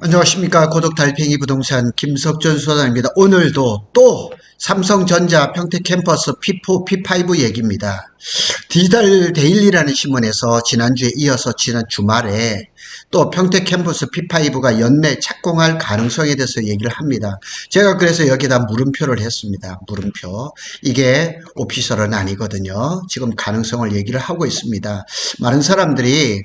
안녕하십니까. 고독 달팽이 부동산 김석준 소장입니다. 오늘도 또 삼성전자 평택 캠퍼스 P4, P5 얘기입니다. 디지털 데일리라는 신문에서 지난주에 이어서 지난 주말에 또 평택 캠퍼스 P5가 연내 착공할 가능성에 대해서 얘기를 합니다. 제가 그래서 여기다 물음표를 했습니다. 물음표. 이게 오피셜은 아니거든요. 지금 가능성을 얘기를 하고 있습니다. 많은 사람들이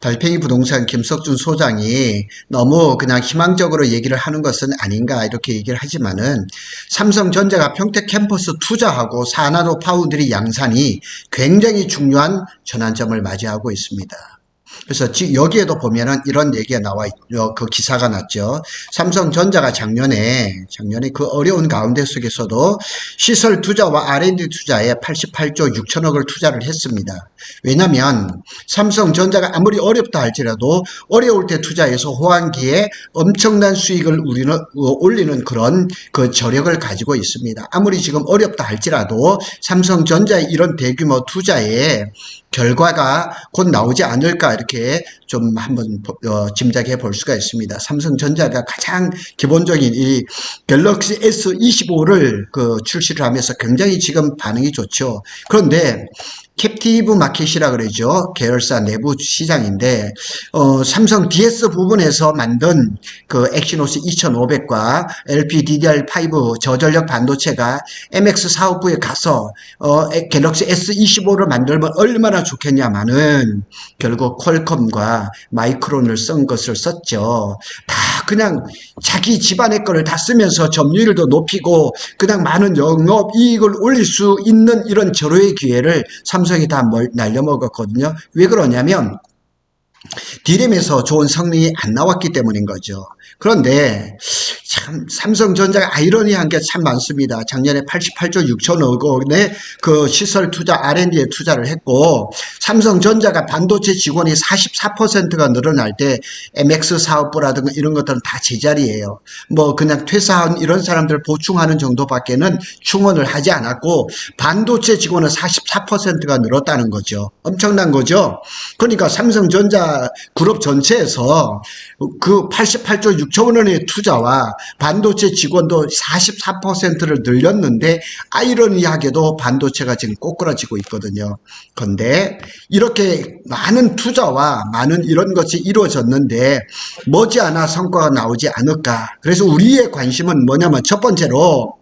달팽이 부동산 김석준 소장이 너무 그냥 희망적으로 얘기를 하는 것은 아닌가 이렇게 얘기를 하지만은 삼성전자가 평택 캠퍼스 투자하고 사나노 파운드리 양산이 굉장히 중요한 전환점을 맞이하고 있습니다. 그래서 지- 여기에도 보면은 이런 얘기가 나와 있죠. 그 기사가 났죠. 삼성전자가 작년에 작년에 그 어려운 가운데 속에서도 시설 투자와 R&D 투자에 88조 6천억을 투자를 했습니다. 왜냐하면 삼성전자가 아무리 어렵다 할지라도 어려울 때 투자해서 호황기에 엄청난 수익을 우리는 어, 올리는 그런 그 저력을 가지고 있습니다. 아무리 지금 어렵다 할지라도 삼성전자의 이런 대규모 투자에 결과가 곧 나오지 않을까 이렇게 좀 한번 보- 어, 짐작해 볼 수가 있습니다. 삼성전자가 가장 기본적인 이 갤럭시 S25를 그 출시를 하면서 굉장히 지금 반응이 좋죠. 그런데 캡티브 마켓이라 그러죠. 계열사 내부 시장인데 어, 삼성 DS 부분에서 만든 그 엑시노스 2500과 LPDDR5 저전력 반도체가 MX 사업부에 가서 어, 에- 갤럭시 S25를 만들면 얼마나 좋겠냐마는 결국 퀄컴과 마이크론을 쓴 것을 썼죠. 다 그냥 자기 집안의 거를 다 쓰면서 점유율도 높이고 그냥 많은 영업 이익을 올릴 수 있는 이런 절호의 기회를 삼성 이다 멀- 날려먹었거든요. 왜 그러냐면 디램에서 좋은 성능이 안 나왔기 때문인 거죠. 그런데 참 삼성전자가 아이러니한 게 참 많습니다. 작년에 88조 6천억 원의 그 시설 투자 R&D에 투자를 했고 삼성전자가 반도체 직원이 44%가 늘어날 때 MX 사업부라든가 이런 것들은 다 제자리예요. 뭐 그냥 퇴사한 이런 사람들 보충하는 정도밖에는 충원을 하지 않았고 반도체 직원은 44%가 늘었다는 거죠. 엄청난 거죠. 그러니까 삼성전자 그룹 전체에서 그 88조 6천 원의 투자와 반도체 직원도 44%를 늘렸는데 아이러니하게도 반도체가 지금 꼬꾸라지고 있거든요. 그런데 이렇게 많은 투자와 많은 이런 것이 이루어졌는데 머지않아 성과가 나오지 않을까. 그래서 우리의 관심은 뭐냐면 첫 번째로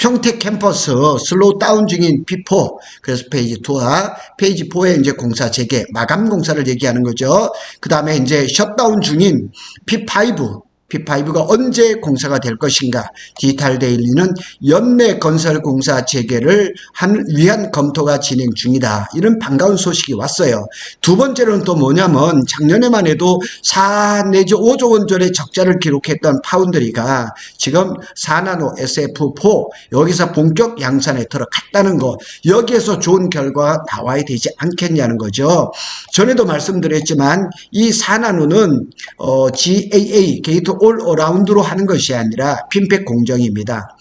평택 캠퍼스 슬로우 다운 중인 P4 그래서 페이지 2와 페이지 4에 이제 공사 재개 마감 공사를 얘기하는 거죠. 그 다음에 이제 셧다운 중인 P5 P5가 언제 공사가 될 것인가 디지털 데일리는 연내 건설 공사 재개를 한 위한 검토가 진행 중이다. 이런 반가운 소식이 왔어요. 두 번째로는 또 뭐냐면 작년에만 해도 4 내지 5조 원 전의 적자를 기록했던 파운드리가 지금 4나노 SF4 여기서 본격 양산에 들어갔다는 거 여기에서 좋은 결과가 나와야 되지 않겠냐는 거죠. 전에도 말씀드렸지만 이 4나노는 어, GAA 게이트 올 어라운드로 하는 것이 아니라 핀팩 공정입니다.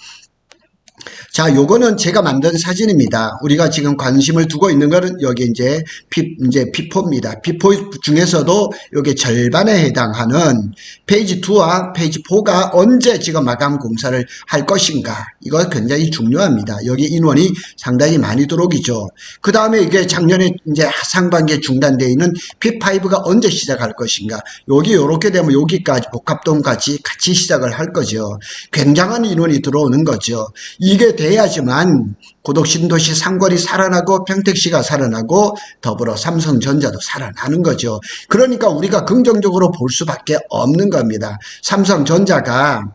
자, 요거는 제가 만든 사진입니다. 우리가 지금 관심을 두고 있는 거는 여기 이제 피, 이제 P4입니다. P4 중에서도 요게 절반에 해당하는 페이지 2와 페이지 4가 언제 지금 마감 공사를 할 것인가. 이거 굉장히 중요합니다. 여기 인원이 상당히 많이 들어오기죠. 그 다음에 이게 작년에 이제 상반기에 중단되어 있는 P5가 언제 시작할 것인가. 여기 요렇게 되면 여기까지 복합동까지 같이 시작을 할 거죠. 굉장한 인원이 들어오는 거죠. 이게 돼야지만 고독 신도시 상권이 살아나고 평택시가 살아나고 더불어 삼성전자도 살아나는 거죠. 그러니까 우리가 긍정적으로 볼 수밖에 없는 겁니다. 삼성전자가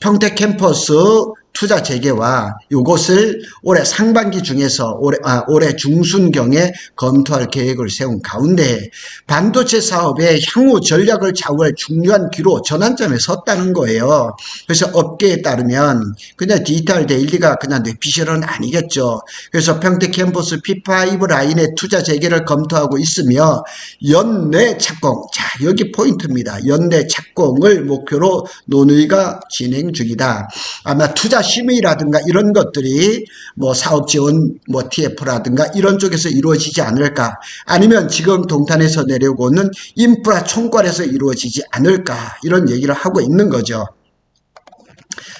평택 캠퍼스 투자 재개와 이것을 올해 상반기 중에서 올해, 아, 올해 중순경에 검토할 계획을 세운 가운데 반도체 사업의 향후 전략을 좌우할 중요한 기로 전환점에 섰다는 거예요. 그래서 업계에 따르면 그냥 디지털 데일리가 그냥 뇌피셜은 아니겠죠. 그래서 평택 캠퍼스 P5 라인의 투자 재개를 검토하고 있으며 연내 착공. 자, 여기 포인트입니다. 연내 착공을 목표로 논의가 진행 중이다. 아마 투자 심의라든가 이런 것들이 뭐 사업 지원 뭐 TF라든가 이런 쪽에서 이루어지지 않을까 아니면 지금 동탄에서 내려오는 인프라 총괄에서 이루어지지 않을까 이런 얘기를 하고 있는 거죠.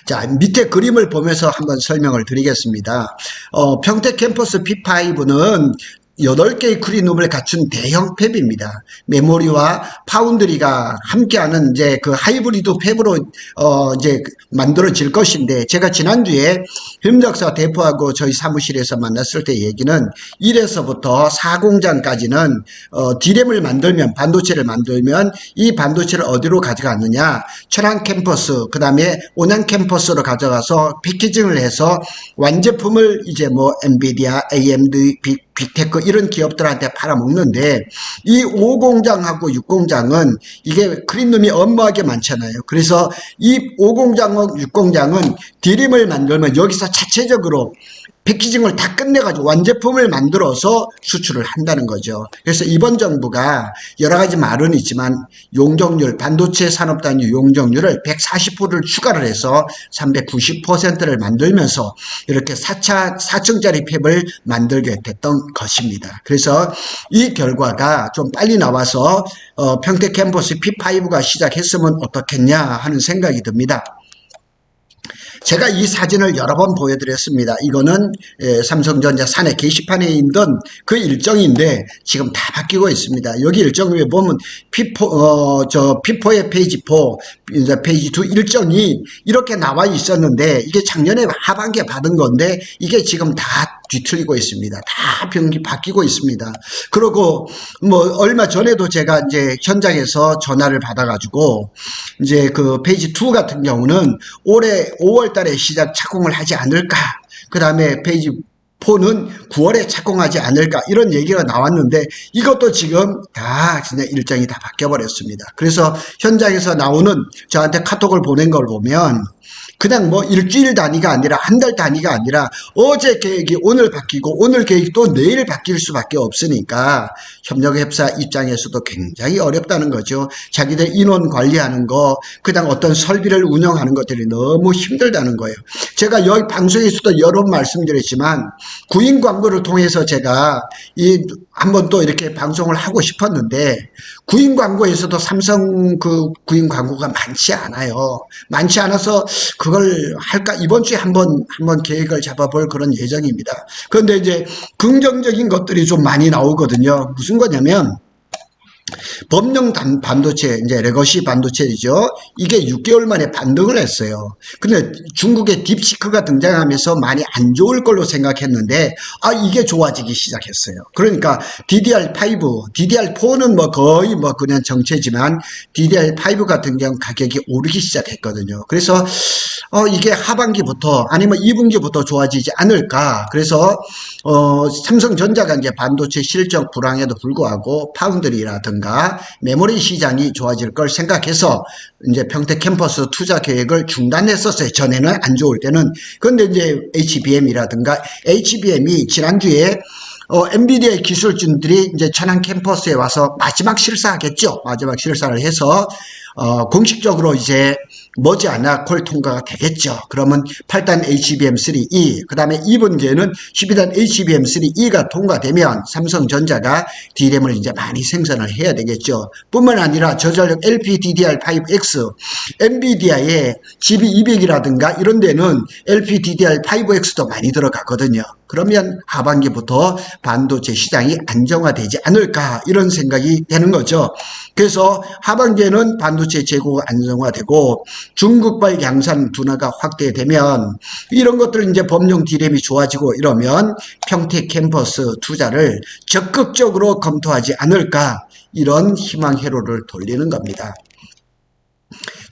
자, 밑에 그림을 보면서 한번 설명을 드리겠습니다. 어, 평택 캠퍼스 P5는 8개의 크리룸을 갖춘 대형 팹입니다. 메모리와 파운드리가 함께하는 이제 그 하이브리드 팹으로 어 이제 만들어질 것인데 제가 지난주에 김덕사 대표하고 저희 사무실에서 만났을 때 얘기는 1에서부터 4공장까지는 어 디램을 만들면 반도체를 만들면 이 반도체를 어디로 가져갔느냐 천안 캠퍼스 그다음에 온양 캠퍼스로 가져가서 패키징을 해서 완제품을 이제 뭐 엔비디아, AMD, 빅 빅테크 이런 기업들한테 팔아먹는데 이 5공장하고 6공장은 이게 크린룸이 엄하게 많잖아요. 그래서 이 5공장하고 6공장은 디림을 만들면 여기서 자체적으로 패키징을 다 끝내가지고 완제품을 만들어서 수출을 한다는 거죠. 그래서 이번 정부가 여러 가지 말은 있지만 용적률, 반도체 산업 단위 용적률을 140%를 추가를 해서 390%를 만들면서 이렇게 4차, 4층짜리 팹을 만들게 됐던 것입니다. 그래서 이 결과가 좀 빨리 나와서 어, 평택 캠퍼스 P5가 시작했으면 어떻겠냐 하는 생각이 듭니다. 제가 이 사진을 여러 번 보여드렸습니다. 이거는 에, 삼성전자 사내 게시판에 있던 그 일정인데 지금 다 바뀌고 있습니다. 여기 일정 위에 보면 피포 어 저 피포의 페이지 4 이제 페이지 2 일정이 이렇게 나와 있었는데 이게 작년에 하반기에 받은 건데 이게 지금 다 뒤틀리고 있습니다. 다 병기 바뀌고 있습니다. 그리고 뭐 얼마 전에도 제가 이제 현장에서 전화를 받아가지고 이제 그 페이지 2 같은 경우는 올해 5월 달에 시작 착공을 하지 않을까. 그 다음에 페이지 4는 9월에 착공하지 않을까 이런 얘기가 나왔는데 이것도 지금 다 진짜 일정이 다 바뀌어 버렸습니다. 그래서 현장에서 나오는 저한테 카톡을 보낸 걸 보면 그냥 뭐 일주일 단위가 아니라 한 달 단위가 아니라 어제 계획이 오늘 바뀌고 오늘 계획이 또 내일 바뀔 수밖에 없으니까 협력회사 입장에서도 굉장히 어렵다는 거죠. 자기들 인원 관리하는 거, 그냥 어떤 설비를 운영하는 것들이 너무 힘들다는 거예요. 제가 여기 방송에서도 여러 번 말씀드렸지만 구인 광고를 통해서 제가 이 한번 또 이렇게 방송을 하고 싶었는데 구인 광고에서도 삼성 그 구인 광고가 많지 않아요. 많지 않아서 그걸 할까 이번 주에 한번 한번 계획을 잡아볼 그런 예정입니다. 그런데 이제 긍정적인 것들이 좀 많이 나오거든요. 무슨 거냐면 범용 단- 반도체, 이제 레거시 반도체이죠. 이게 6개월 만에 반등을 했어요. 근데 중국의 딥시크가 등장하면서 많이 안 좋을 걸로 생각했는데, 아, 이게 좋아지기 시작했어요. 그러니까 DDR5, DDR4는 뭐 거의 뭐 그냥 정체지만, DDR5 같은 경우 가격이 오르기 시작했거든요. 그래서, 어, 이게 하반기부터 아니면 2분기부터 좋아지지 않을까. 그래서, 어, 삼성전자가 이제 반도체 실적 불황에도 불구하고 파운드리라든가 메모리 시장이 좋아질 걸 생각해서 이제 평택 캠퍼스 투자 계획을 중단했었어요. 전에는 안 좋을 때는. 그런데 이제 HBM이라든가 HBM이 지난주에 어, 엔비디아의 기술진들이 이제 천안 캠퍼스에 와서 마지막 실사하겠죠. 마지막 실사를 해서 어, 공식적으로 이제 머지않아 콜 통과가 되겠죠. 그러면 8단 HBM3E, 그 다음에 2분기에는 12단 HBM3E가 통과되면 삼성전자가 D램을 이제 많이 생산을 해야 되겠죠. 뿐만 아니라 저전력 LPDDR5X, 엔비디아의 GB200이라든가 이런 데는 LPDDR5X도 많이 들어가거든요. 그러면 하반기부터 반도체 시장이 안정화되지 않을까 이런 생각이 되는 거죠. 그래서 하반기에는 반도체 재고가 안정화되고 중국발 양산 둔화가 확대되면 이런 것들 이제 범용 디램이 좋아지고 이러면 평택 캠퍼스 투자를 적극적으로 검토하지 않을까 이런 희망 회로를 돌리는 겁니다.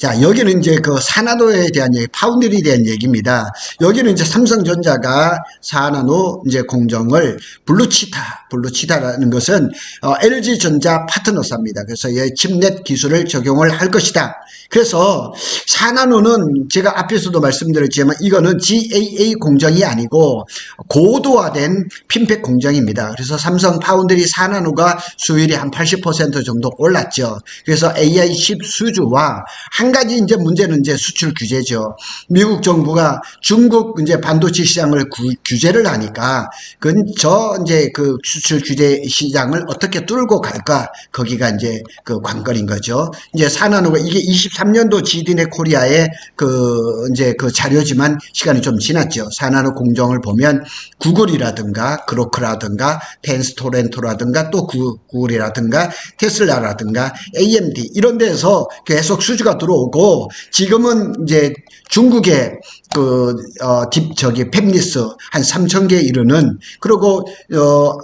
자, 여기는 이제 그 산화도에 대한 얘기, 파운드리에 대한 얘기입니다. 여기는 이제 삼성전자가 산화도 이제 공정을 블루치타, 블루치타라는 것은 어, LG전자 파트너사입니다. 그래서 이 칩넷 기술을 적용을 할 것이다. 그래서 산화도는 제가 앞에서도 말씀드렸지만 이거는 GAA 공정이 아니고 고도화된 핀팩 공정입니다. 그래서 삼성 파운드리 산화도가 수율이 한 80% 정도 올랐죠. 그래서 AI10 수주와 한한 가지 이제 문제는 이제 수출 규제죠. 미국 정부가 중국 이제 반도체 시장을 구- 규제를 하니까 그건 저 이제 그 수출 규제 시장을 어떻게 뚫고 갈까 거기가 이제 그 관건인 거죠. 이제 사나노가 이게 23년도 지디네 코리아의 그 이제 그 자료지만 시간이 좀 지났죠. 사나노 공정을 보면 구글이라든가 그로크라든가 펜스토렌토라든가 또 구- 구글이라든가 테슬라라든가 AMD 이런 데서 계속 수주가 들어오 고 지금은 이제 중국의 그, 어, 딥, 저기, 팹리스 한 3천 개 이르는, 그리고, 어,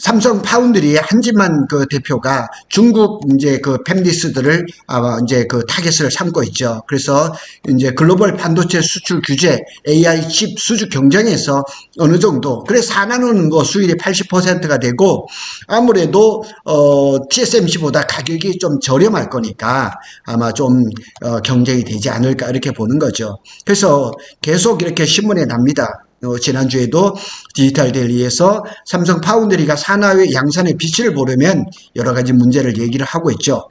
삼성 파운드리 한지만 그 대표가 중국 이제 그 팹리스들을 아마 이제 그 타겟을 삼고 있죠. 그래서 이제 글로벌 반도체 수출 규제 AI 칩 수주 경쟁에서 어느 정도 그래 사나노는 뭐 수율이 80%가 되고 아무래도 어 TSMC보다 가격이 좀 저렴할 거니까 아마 좀 어, 경쟁이 되지 않을까 이렇게 보는 거죠. 그래서 계속 이렇게 신문에 납니다. 어, 지난주에도 디지털 델리에서 삼성 파운드리가 산하의 양산의 빛을 보려면 여러 가지 문제를 얘기를 하고 있죠.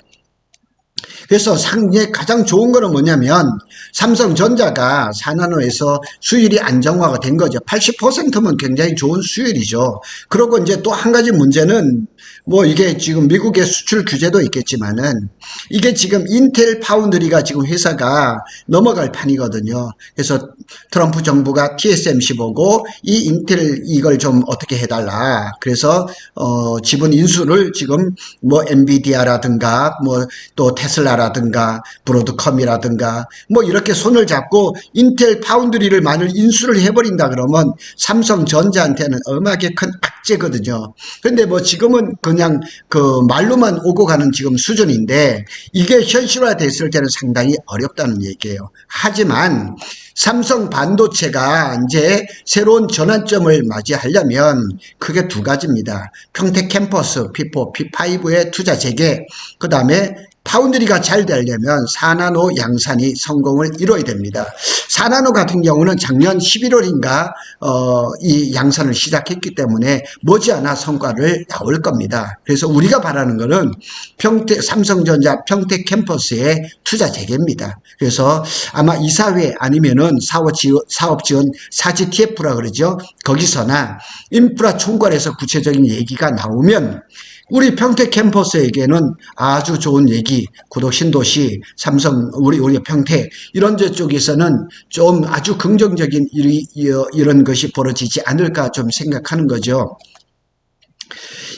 그래서 상에 가장 좋은 거는 뭐냐면 삼성전자가 산나노에서 수율이 안정화가 된 거죠. 80%면 굉장히 좋은 수율이죠. 그리고 이제 또 한 가지 문제는 뭐 이게 지금 미국의 수출 규제도 있겠지만은 이게 지금 인텔 파운드리가 지금 회사가 넘어갈 판이거든요. 그래서 트럼프 정부가 TSMC 보고 이 인텔 이걸 좀 어떻게 해달라. 그래서 어 지분 인수를 지금 뭐 엔비디아라든가 뭐 또 테슬라라든가 브로드컴이라든가 뭐 이렇게 손을 잡고 인텔 파운드리를 만일 인수를 해버린다 그러면 삼성전자한테는 엄하게 큰 악재거든요. 근데 뭐 지금은 그냥 그 말로만 오고 가는 지금 수준인데 이게 현실화 됐을 때는 상당히 어렵다는 얘기예요. 하지만 삼성 반도체가 이제 새로운 전환점을 맞이하려면 크게 두 가지입니다. 평택 캠퍼스 P4, P5의 투자 재개, 그 다음에 파운드리가 잘 되려면 사나노 양산이 성공을 이뤄야 됩니다. 사나노 같은 경우는 작년 11월인가 어, 이 양산을 시작했기 때문에 머지않아 성과를 나올 겁니다. 그래서 우리가 바라는 것은 평택 삼성전자 평택 캠퍼스의 투자 재개입니다. 그래서 아마 이사회 아니면은 사업 지원 사업 지원 사지 TF라 그러죠. 거기서나 인프라 총괄에서 구체적인 얘기가 나오면 우리 평택 캠퍼스에게는 아주 좋은 얘기, 고독 신도시, 삼성, 우리, 우리 평택, 이런 데 쪽에서는 좀 아주 긍정적인 일이, 이런 것이 벌어지지 않을까 좀 생각하는 거죠.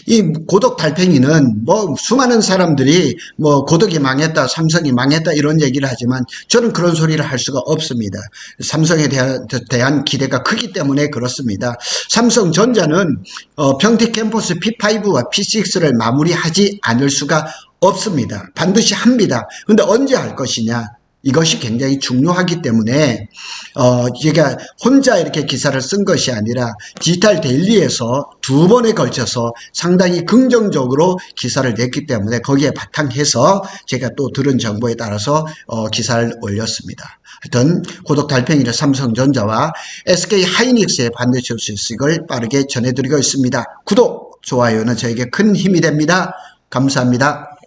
이 고독 달팽이는 뭐 수많은 사람들이 뭐 고독이 망했다, 삼성이 망했다 이런 얘기를 하지만 저는 그런 소리를 할 수가 없습니다. 삼성에 대한, 대한 기대가 크기 때문에 그렇습니다. 삼성전자는 어, 평택 캠퍼스 P5와 P6를 마무리하지 않을 수가 없습니다. 반드시 합니다. 근데 언제 할 것이냐? 이것이 굉장히 중요하기 때문에 어 제가 혼자 이렇게 기사를 쓴 것이 아니라 디지털 데일리에서 두 번에 걸쳐서 상당히 긍정적으로 기사를 냈기 때문에 거기에 바탕해서 제가 또 들은 정보에 따라서 어 기사를 올렸습니다. 하여튼 고독 달팽이를 삼성전자와 SK 수 있을 걸 빠르게 전해드리고 있습니다. 구독, 좋아요는 저에게 큰 힘이 됩니다. 감사합니다.